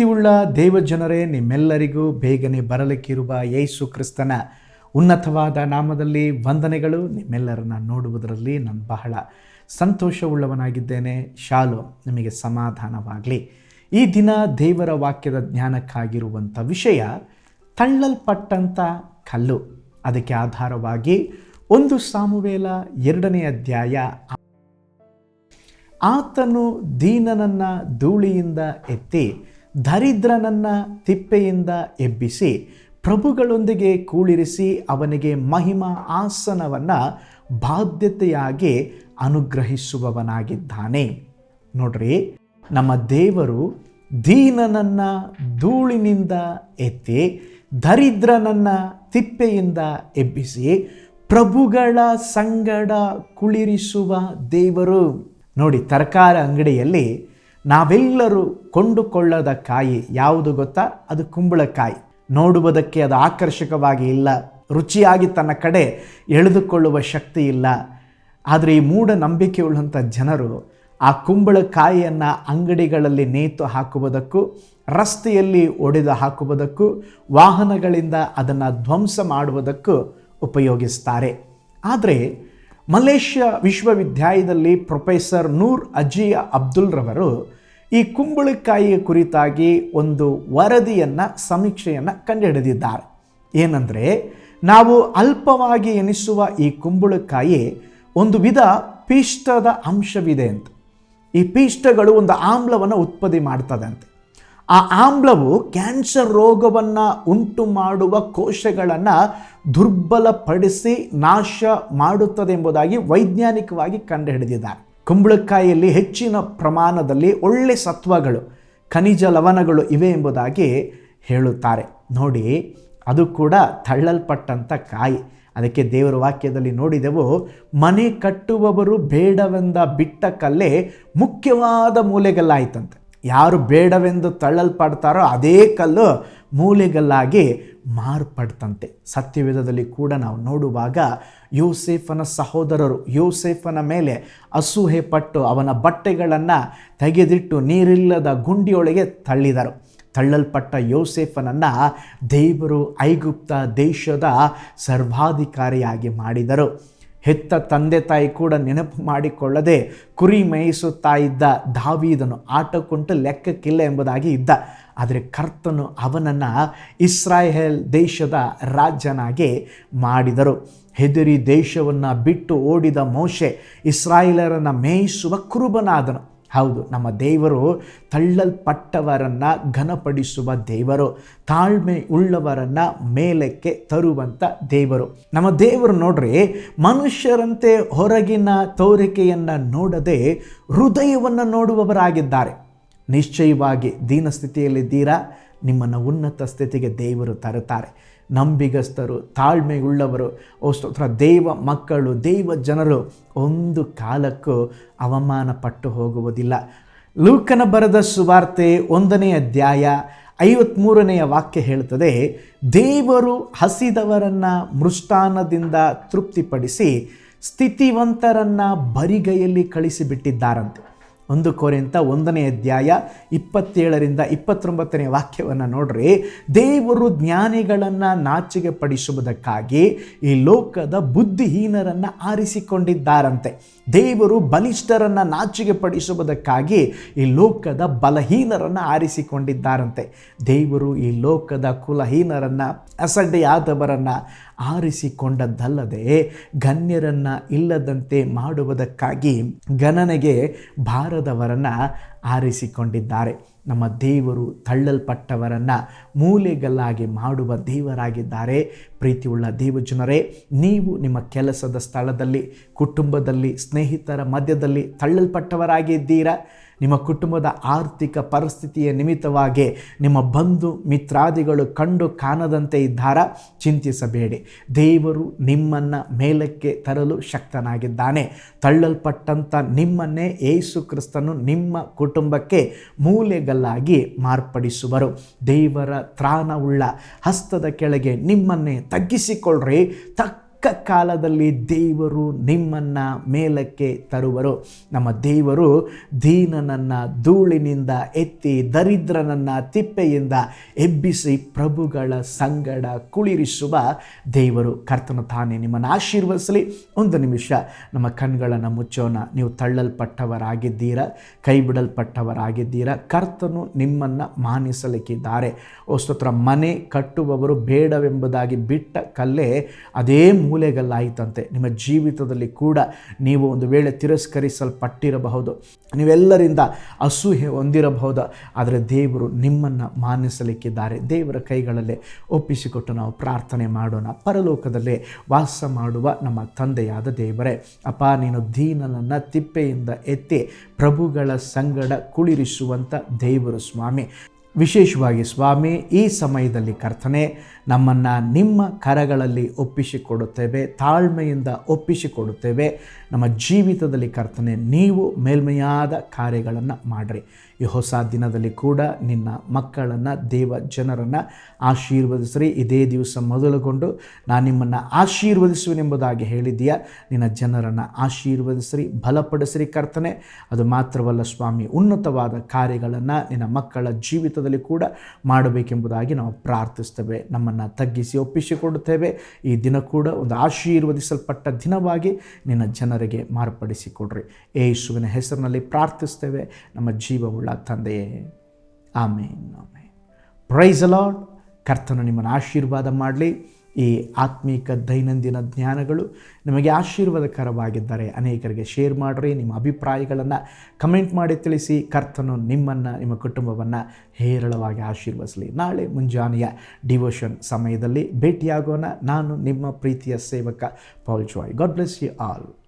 ಪ್ರೀತಿಯುಳ್ಳ ದೇವಜನರೇ, ನಿಮ್ಮೆಲ್ಲರಿಗೂ ಬೇಗನೆ ಬರಲಿಕ್ಕಿರುವ ಯೇಸು ಕ್ರಿಸ್ತನ ಉನ್ನತವಾದ ನಾಮದಲ್ಲಿ ವಂದನೆಗಳು. ನಿಮ್ಮೆಲ್ಲರನ್ನ ನೋಡುವುದರಲ್ಲಿ ನಾನು ಬಹಳ ಸಂತೋಷವುಳ್ಳವನಾಗಿದ್ದೇನೆ. ಶಾಲು ನಿಮಗೆ ಸಮಾಧಾನವಾಗಲಿ. ಈ ದಿನ ದೇವರ ವಾಕ್ಯದ ಜ್ಞಾನಕ್ಕಾಗಿರುವಂಥ ವಿಷಯ ತಳ್ಳಲ್ಪಟ್ಟಂಥ ಕಲ್ಲು. ಅದಕ್ಕೆ ಆಧಾರವಾಗಿ ಒಂದು ಸಾಮುವೇಲ ಎರಡನೇ ಅಧ್ಯಾಯ. ಆತನು ದೀನನನ್ನ ಧೂಳಿಯಿಂದ ಎತ್ತಿ ದರಿದ್ರನನ್ನ ತಿಪ್ಪೆಯಿಂದ ಎಬ್ಬಿಸಿ ಪ್ರಭುಗಳೊಂದಿಗೆ ಕೂಳಿರಿಸಿ ಅವನಿಗೆ ಮಹಿಮಾ ಆಸನವನ್ನು ಬಾಧ್ಯತೆಯಾಗಿ ಅನುಗ್ರಹಿಸುವವನಾಗಿದ್ದಾನೆ. ನೋಡ್ರಿ, ನಮ್ಮ ದೇವರು ದೀನನನ್ನ ಧೂಳಿನಿಂದ ಎತ್ತಿ ದರಿದ್ರನನ್ನ ತಿಪ್ಪೆಯಿಂದ ಎಬ್ಬಿಸಿ ಪ್ರಭುಗಳ ಸಂಗಡ ಕುಳಿರಿಸುವ ದೇವರು. ನೋಡಿ, ತರಕಾರಿ ಅಂಗಡಿಯಲ್ಲಿ ನಾವೆಲ್ಲರೂ ಕೊಂಡುಕೊಳ್ಳದ ಕಾಯಿ ಯಾವುದು ಗೊತ್ತಾ? ಅದು ಕುಂಬಳಕಾಯಿ. ನೋಡುವುದಕ್ಕೆ ಅದು ಆಕರ್ಷಕವಾಗಿ ಇಲ್ಲ, ರುಚಿಯಾಗಿ ತನ್ನ ಕಡೆ ಎಳೆದುಕೊಳ್ಳುವ ಶಕ್ತಿ ಇಲ್ಲ. ಆದರೆ ಈ ಮೂಢ ನಂಬಿಕೆಯುಳ್ಳಂಥ ಜನರು ಆ ಕುಂಬಳಕಾಯಿಯನ್ನು ಅಂಗಡಿಗಳಲ್ಲಿ ನೇತು ಹಾಕುವುದಕ್ಕೂ, ರಸ್ತೆಯಲ್ಲಿ ಒಡೆದು ಹಾಕುವುದಕ್ಕೂ, ವಾಹನಗಳಿಂದ ಅದನ್ನು ಧ್ವಂಸ ಮಾಡುವುದಕ್ಕೂ ಉಪಯೋಗಿಸ್ತಾರೆ. ಆದರೆ ಮಲೇಷ್ಯಾ ವಿಶ್ವವಿದ್ಯಾಲಯದಲ್ಲಿ ಪ್ರೊಫೆಸರ್ ನೂರ್ ಅಜಿಯ ಅಬ್ದುಲ್ ರವರು ಈ ಕುಂಬಳಕಾಯಿಯ ಕುರಿತಾಗಿ ಒಂದು ವರದಿಯನ್ನು, ಸಮೀಕ್ಷೆಯನ್ನು ಕಂಡುಹಿಡಿದಿದ್ದಾರೆ. ಏನಂದರೆ, ನಾವು ಅಲ್ಪವಾಗಿ ಎನಿಸುವ ಈ ಕುಂಬಳಕಾಯಿ ಒಂದು ವಿಧ ಪಿಷ್ಟದ ಅಂಶವಿದೆ ಅಂತ. ಈ ಪಿಷ್ಟಗಳು ಒಂದು ಆಮ್ಲವನ್ನು ಉತ್ಪತ್ತಿ ಮಾಡ್ತದೆ ಅಂತೆ ಆ ಆಮ್ಲವು ಕ್ಯಾನ್ಸರ್ ರೋಗವನ್ನು ಉಂಟು ಮಾಡುವ ಕೋಶಗಳನ್ನು ದುರ್ಬಲಪಡಿಸಿ ನಾಶ ಮಾಡುತ್ತದೆ ಎಂಬುದಾಗಿ ವೈಜ್ಞಾನಿಕವಾಗಿ ಕಂಡುಹಿಡಿದಿದ್ದಾರೆ. ಕುಂಬಳಕಾಯಿಯಲ್ಲಿ ಹೆಚ್ಚಿನ ಪ್ರಮಾಣದಲ್ಲಿ ಒಳ್ಳೆ ಸತ್ವಗಳು, ಖನಿಜ ಲವಣಗಳು ಇವೆ ಎಂಬುದಾಗಿ ಹೇಳುತ್ತಾರೆ. ನೋಡಿ, ಅದು ಕೂಡ ತಳ್ಳಲ್ಪಟ್ಟಂಥ ಕಾಯಿ. ಅದಕ್ಕೆ ದೇವರ ವಾಕ್ಯದಲ್ಲಿ ನೋಡಿದೆವು, ಮನೆ ಕಟ್ಟುವವರು ಬೇಡವೆಂದ ಬಿಟ್ಟ ಕಲ್ಲೇ ಮುಖ್ಯವಾದ ಮೂಲೆಗಲ್ಲಾಯ್ತಂತೆ. ಯಾರು ಬೇಡವೆಂದು ತಳ್ಳಲ್ಪಡ್ತಾರೋ ಅದೇ ಕಲ್ಲು ಮೂಲೆಗಲ್ಲಾಗಿ ಮಾರ್ಪಡ್ತಂತೆ. ಸತ್ಯವೇಧದಲ್ಲಿ ಕೂಡ ನಾವು ನೋಡುವಾಗ ಯೋಸೇಫನ ಸಹೋದರರು, ಯೋಸೇಫನ ಮೇಲೆ ಅಸೂಹೆ ಪಟ್ಟು ಅವನ ಬಟ್ಟೆಗಳನ್ನು ತೆಗೆದಿಟ್ಟು ನೀರಿಲ್ಲದ ಗುಂಡಿಯೊಳಗೆ ತಳ್ಳಿದರು. ತಳ್ಳಲ್ಪಟ್ಟ ಯೋಸೇಫನನ್ನು ದೇವರು ಐಗುಪ್ತ ದೇಶದ ಸರ್ವಾಧಿಕಾರಿಯಾಗಿ ಮಾಡಿದರು. ಹೆತ್ತ ತಂದೆ ತಾಯಿ ಕೂಡ ನೆನಪು ಮಾಡಿಕೊಳ್ಳದೆ ಕುರಿ ಮೇಯಿಸುತ್ತಾ ಇದ್ದ ದಾವೀದನು ಆಟಕ್ಕುಂಟು ಲೆಕ್ಕಕ್ಕಿಲ್ಲ ಎಂಬುದಾಗಿ ಇದ್ದ. ಆದರೆ ಕರ್ತನು ಅವನನ್ನು ಇಸ್ರಾಯೇಲ್ ದೇಶದ ರಾಜನಾಗಿ ಮಾಡಿದರು. ಹೆದರಿ ದೇಶವನ್ನು ಬಿಟ್ಟು ಓಡಿದ ಮೋಶೆ ಇಸ್ರಾಯೇಲರನ್ನು ಮೇಯಿಸುವ ಕುರುಬನಾದನು. ಹೌದು, ನಮ್ಮ ದೇವರು ತಳ್ಳಲ್ಪಟ್ಟವರನ್ನು ಘನಪಡಿಸುವ ದೇವರು ತಾಳ್ಮೆ ಉಳ್ಳವರನ್ನು ಮೇಲಕ್ಕೆ ತರುವಂಥ ದೇವರು. ನಮ್ಮ ದೇವರು ನೋಡ್ರಿ, ಮನುಷ್ಯರಂತೆ ಹೊರಗಿನ ತೋರಿಕೆಯನ್ನು ನೋಡದೆ ಹೃದಯವನ್ನು ನೋಡುವವರಾಗಿದ್ದಾರೆ. ನಿಶ್ಚಯವಾಗಿ ದೀನಸ್ಥಿತಿಯಲ್ಲಿದ್ದೀರಾ, ನಿಮ್ಮನ್ನು ಉನ್ನತ ಸ್ಥಿತಿಗೆ ದೇವರು ತರುತ್ತಾರೆ. ನಂಬಿಗಸ್ತರು, ತಾಳ್ಮೆಯುಳ್ಳವರು. ಓ ಸ್ತೋತ್ರ. ದೇವ ಮಕ್ಕಳು, ದೇವ ಜನರು ಒಂದು ಕಾಲಕ್ಕೂ ಅವಮಾನ ಪಟ್ಟು ಹೋಗುವುದಿಲ್ಲ. ಲೂಕನ ಬರದ ಸುವಾರ್ತೆ ಒಂದನೆಯ ಅಧ್ಯಾಯ ಐವತ್ತ್ಮೂರನೆಯ ವಾಕ್ಯ ಹೇಳ್ತದೆ, ದೇವರು ಹಸಿದವರನ್ನು ಮೃಷ್ಟಾನದಿಂದ ತೃಪ್ತಿಪಡಿಸಿ ಸ್ಥಿತಿವಂತರನ್ನು ಬರಿಗೈಯಲ್ಲಿ ಕಳಿಸಿಬಿಟ್ಟಿದ್ದಾರಂತೆ. ಒಂದು ಕೋರೆಂತ ಒಂದನೇ ಅಧ್ಯಾಯ ಇಪ್ಪತ್ತೇಳರಿಂದ ಇಪ್ಪತ್ತೊಂಬತ್ತನೇ ವಾಕ್ಯವನ್ನು ನೋಡ್ರಿ. ದೇವರು ಜ್ಞಾನಿಗಳನ್ನು ನಾಚಿಗೆ ಪಡಿಸುವುದಕ್ಕಾಗಿ ಈ ಲೋಕದ ಬುದ್ಧಿಹೀನರನ್ನು ಆರಿಸಿಕೊಂಡಿದ್ದಾರಂತೆ. ದೇವರು ಬಲಿಷ್ಠರನ್ನು ನಾಚಿಗೆ ಪಡಿಸುವುದಕ್ಕಾಗಿ ಈ ಲೋಕದ ಬಲಹೀನರನ್ನು ಆರಿಸಿಕೊಂಡಿದ್ದಾರಂತೆ. ದೇವರು ಈ ಲೋಕದ ಕುಲಹೀನರನ್ನು, ಅಸಡ್ಡೆಯಾದವರನ್ನು ಆರಿಸಿಕೊಂಡದ್ದಲ್ಲದೆ ಗಣ್ಯರನ್ನು ಇಲ್ಲದಂತೆ ಮಾಡುವುದಕ್ಕಾಗಿ ಗಣನೆಗೆ ಭಾರದವರನ್ನು ಆರಿಸಿಕೊಂಡಿದ್ದಾರೆ. ನಮ್ಮ ದೇವರು ತಳ್ಳಲ್ಪಟ್ಟವರನ್ನು ಮೂಲೆಗಲ್ಲಾಗಿ ಮಾಡುವ ದೇವರಾಗಿದ್ದಾರೆ. ಪ್ರೀತಿಯುಳ್ಳ ದೇವಜನರೇ, ನೀವು ನಿಮ್ಮ ಕೆಲಸದ ಸ್ಥಳದಲ್ಲಿ, ಕುಟುಂಬದಲ್ಲಿ, ಸ್ನೇಹಿತರ ಮಧ್ಯದಲ್ಲಿ ತಳ್ಳಲ್ಪಟ್ಟವರಾಗಿದ್ದೀರಾ? ನಿಮ್ಮ ಕುಟುಂಬದ ಆರ್ಥಿಕ ಪರಿಸ್ಥಿತಿಯ ನಿಮಿತ್ತವಾಗಿ ನಿಮ್ಮ ಬಂಧು ಮಿತ್ರಾದಿಗಳು ಕಂಡು ಕಾಣದಂತೆ ಇದ್ದಾರ? ಚಿಂತಿಸಬೇಡಿ. ದೇವರು ನಿಮ್ಮನ್ನು ಮೇಲಕ್ಕೆ ತರಲು ಶಕ್ತನಾಗಿದ್ದಾನೆ. ತಳ್ಳಲ್ಪಟ್ಟಂಥ ನಿಮ್ಮನ್ನೇ ಏಸು ಕ್ರಿಸ್ತನು ನಿಮ್ಮ ಕುಟುಂಬಕ್ಕೆ ಮೂಲೆಗಲ್ಲಾಗಿ ಮಾರ್ಪಡಿಸುವರು. ದೇವರ ತ್ರಾಣವುಳ್ಳ ಹಸ್ತದ ಕೆಳಗೆ ನಿಮ್ಮನ್ನೇ ತಗ್ಗಿಸಿಕೊಳ್ಳ್ರಿ. ತಕ್ಕ ತಕ್ಕ ಕಾಲದಲ್ಲಿ ದೇವರು ನಿಮ್ಮನ್ನು ಮೇಲಕ್ಕೆ ತರುವರು. ನಮ್ಮ ದೇವರು ದೀನನನ್ನು ಧೂಳಿನಿಂದ ಎತ್ತಿ ದರಿದ್ರನನ್ನು ತಿಪ್ಪೆಯಿಂದ ಎಬ್ಬಿಸಿ ಪ್ರಭುಗಳ ಸಂಗಡ ಕುಳಿರಿಸುವ ದೇವರು. ಕರ್ತನ ತಾನೇ ನಿಮ್ಮನ್ನು ಆಶೀರ್ವದಿಸಲಿ. ಒಂದು ನಿಮಿಷ, ನಮ್ಮ ಕಣ್ಗಳನ್ನು ಮುಚ್ಚೋಣ. ನೀವು ತಳ್ಳಲ್ಪಟ್ಟವರಾಗಿದ್ದೀರಾ? ಕೈ ಬಿಡಲ್ಪಟ್ಟವರಾಗಿದ್ದೀರಾ ಕರ್ತನು ನಿಮ್ಮನ್ನು ಮಾನಿಸಲಿಕ್ಕಿದ್ದಾರೆ. ಸ್ತೋತ್ರ, ಮನೆ ಕಟ್ಟುವವರು ಬೇಡವೆಂಬುದಾಗಿ ಬಿಟ್ಟ ಕಲ್ಲೇ ಅದೇ ಮೂಲೆಗಲ್ಲಾಯಿತಂತೆ ನಿಮ್ಮ ಜೀವಿತದಲ್ಲಿ ಕೂಡ ನೀವು ಒಂದು ವೇಳೆ ತಿರಸ್ಕರಿಸಲ್ಪಟ್ಟಿರಬಹುದು. ನೀವೆಲ್ಲರಿಂದ ಅಸೂಹೆ ಹೊಂದಿರಬಹುದು. ಆದರೆ ದೇವರು ನಿಮ್ಮನ್ನು ಮಾನಿಸಲಿಕ್ಕಿದ್ದಾರೆ ದೇವರ ಕೈಗಳಲ್ಲೇ ಒಪ್ಪಿಸಿಕೊಟ್ಟು ನಾವು ಪ್ರಾರ್ಥನೆ ಮಾಡೋಣ. ಪರಲೋಕದಲ್ಲಿ ವಾಸ ಮಾಡುವ ನಮ್ಮ ತಂದೆಯಾದ ದೇವರೇ, ಅಪ್ಪ, ನೀನು ದೀನನನ್ನು ತಿಪ್ಪೆಯಿಂದ ಎತ್ತಿ ಪ್ರಭುಗಳ ಸಂಗಡ ಕುಳಿರಿಸುವಂಥ ದೇವರು ಸ್ವಾಮಿ. ವಿಶೇಷವಾಗಿ ಸ್ವಾಮಿ, ಈ ಸಮಯದಲ್ಲಿ ಕರ್ತನೆ, ನಮ್ಮನ್ನು ನಿಮ್ಮ ಕರಗಳಲ್ಲಿ ಒಪ್ಪಿಸಿಕೊಡುತ್ತೇವೆ, ತಾಳ್ಮೆಯಿಂದ ಒಪ್ಪಿಸಿಕೊಡುತ್ತೇವೆ. ನಮ್ಮ ಜೀವಿತದಲ್ಲಿ ಕರ್ತನೆ, ನೀವು ಮೇಲ್ಮೆಯಾದ ಕಾರ್ಯಗಳನ್ನು ಮಾಡಿರಿ. ಈ ಹೊಸ ದಿನದಲ್ಲಿ ಕೂಡ ನಿನ್ನ ಮಕ್ಕಳನ್ನು, ದೇವ ಜನರನ್ನು ಆಶೀರ್ವದಿಸ್ರಿ. ಇದೇ ದಿವಸ ಮೊದಲುಗೊಂಡು ನಾನು ನಿಮ್ಮನ್ನು ಆಶೀರ್ವದಿಸುವೆನೆಂಬುದಾಗಿ ಹೇಳಿದ್ದೀಯ? ನಿನ್ನ ಜನರನ್ನು ಆಶೀರ್ವದಿಸ್ರಿ, ಬಲಪಡಿಸ್ರಿ ಕರ್ತನೆ. ಅದು ಮಾತ್ರವಲ್ಲ ಸ್ವಾಮಿ, ಉನ್ನತವಾದ ಕಾರ್ಯಗಳನ್ನು ನಿನ್ನ ಮಕ್ಕಳ ಜೀವಿತದಲ್ಲಿ ಕೂಡ ಮಾಡಬೇಕೆಂಬುದಾಗಿ ನಾವು ಪ್ರಾರ್ಥಿಸ್ತೇವೆ. ನಮ್ಮನ್ನು ತಗ್ಗಿಸಿ ಒಪ್ಪಿಸಿಕೊಡುತ್ತೇವೆ ಈ ದಿನ ಕೂಡ ಒಂದು ಆಶೀರ್ವದಿಸಲ್ಪಟ್ಟ ದಿನವಾಗಿ ನಿನ್ನ ಜನರಿಗೆ ಮಾರ್ಪಡಿಸಿಕೊಡ್ರಿ. ಯೇಸುವಿನ ಹೆಸರಿನಲ್ಲಿ ಪ್ರಾರ್ಥಿಸ್ತೇವೆ. ನಮ್ಮ ಜೀವವುಳ್ಳ ತಂದೆಯೇ. ಆಮೇನ್ ಆಮೇನ್. ಪ್ರೈಸ್ ಅಲಾಡ್ ಕರ್ತನು ನಿಮ್ಮನ್ನು ಆಶೀರ್ವಾದ ಮಾಡಲಿ. ಈ ಆತ್ಮೀಕ ದೈನಂದಿನ ಜ್ಞಾನಗಳು ನಿಮಗೆ ಆಶೀರ್ವಾದಕರವಾಗಿದ್ದರೆ ಅನೇಕರಿಗೆ ಶೇರ್ ಮಾಡಿರಿ, ನಿಮ್ಮ ಅಭಿಪ್ರಾಯಗಳನ್ನು ಕಮೆಂಟ್ ಮಾಡಿ ತಿಳಿಸಿ, ಕರ್ತನು ನಿಮ್ಮನ್ನು, ನಿಮ್ಮ ಕುಟುಂಬವನ್ನು ಹೇರಳವಾಗಿ ಆಶೀರ್ವದಿಸಲಿ. ನಾಳೆ ಮುಂಜಾನೆಯ ಡಿವೋಷನ್ ಸಮಯದಲ್ಲಿ ಭೇಟಿಯಾಗೋಣ. ನಾನು ನಿಮ್ಮ ಪ್ರೀತಿಯ ಸೇವಕ Paul Joy God bless you all